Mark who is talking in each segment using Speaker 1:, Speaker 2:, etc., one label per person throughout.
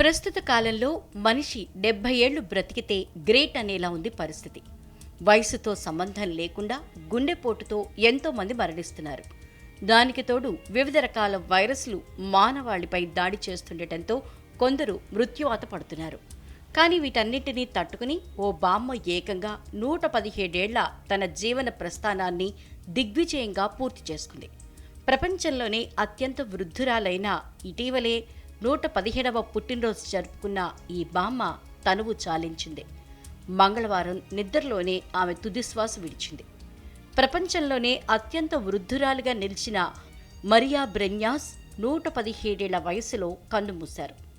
Speaker 1: ప్రస్తుత కాలంలో మనిషి డెబ్బై ఏళ్ళు బ్రతికితే గ్రేట్ అనేలా ఉంది పరిస్థితి. వయసుతో సంబంధం లేకుండా గుండెపోటుతో ఎంతో మంది మరణిస్తున్నారు. దానికి తోడు వివిధ రకాల వైరస్లు మానవాళిపై దాడి చేస్తుండటంతో కొందరు మృత్యువాత పడుతున్నారు. కానీ వీటన్నిటినీ తట్టుకుని ఓ బామ్మ ఏకంగా నూట పదిహేడేళ్ళ తన జీవన ప్రస్థానాన్ని దిగ్విజయంగా పూర్తి చేసుకుంది. ప్రపంచంలోనే అత్యంత వృద్ధురాలైన ఇటీవలే నూట పదిహేడవ పుట్టినరోజు జరుపుకున్న ఈ బామ్మ తనువు చాలించింది. మంగళవారం నిద్రలోనే ఆమె తుదిశ్వాస విడిచింది. ప్రపంచంలోనే అత్యంత వృద్ధురాలుగా నిలిచిన మరియా బ్రెన్యాస్ నూట పదిహేడేళ్ళ వయసులో కన్నుమూశారు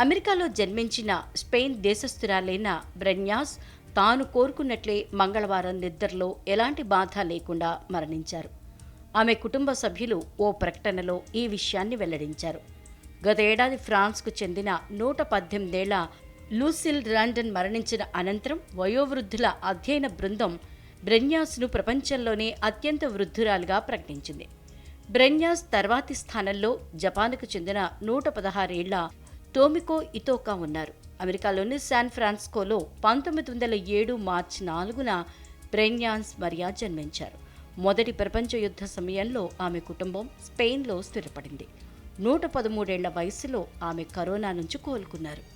Speaker 1: అమెరికాలో జన్మించిన స్పెయిన్ దేశస్థురాలైన బ్రెన్యాస్ తాను కోరుకున్నట్లే మంగళవారం నిద్రలో ఎలాంటి బాధ లేకుండా మరణించారు. ఆమె కుటుంబ సభ్యులు ఓ ప్రకటనలో ఈ విషయాన్ని వెల్లడించారు. గత ఏడాది ఫ్రాన్స్కు చెందిన నూట పద్దెనిమిదేళ్ళ లూసిల్ రాండన్ మరణించిన అనంతరం వయోవృద్ధుల అధ్యయన బృందం బ్రెన్యాస్ను ప్రపంచంలోనే అత్యంత వృద్ధురాలుగా ప్రకటించింది. బ్రెన్యాస్ తర్వాతి స్థానంలో జపాన్కు చెందిన నూట పదహారేళ్ళ టోమికో ఇతోకా ఉన్నారు. అమెరికాలోని శాన్ ఫ్రాన్సిస్కోలో పంతొమ్మిది వందల ఏడు మార్చి నాలుగున బ్రెన్యాన్స్ మరియా జన్మించారు. మొదటి ప్రపంచ యుద్ధ సమయంలో ఆమె కుటుంబం స్పెయిన్లో స్థిరపడింది. నూట పదమూడేళ్ళ వయసులో ఆమె కరోనా నుంచి కోలుకున్నారు.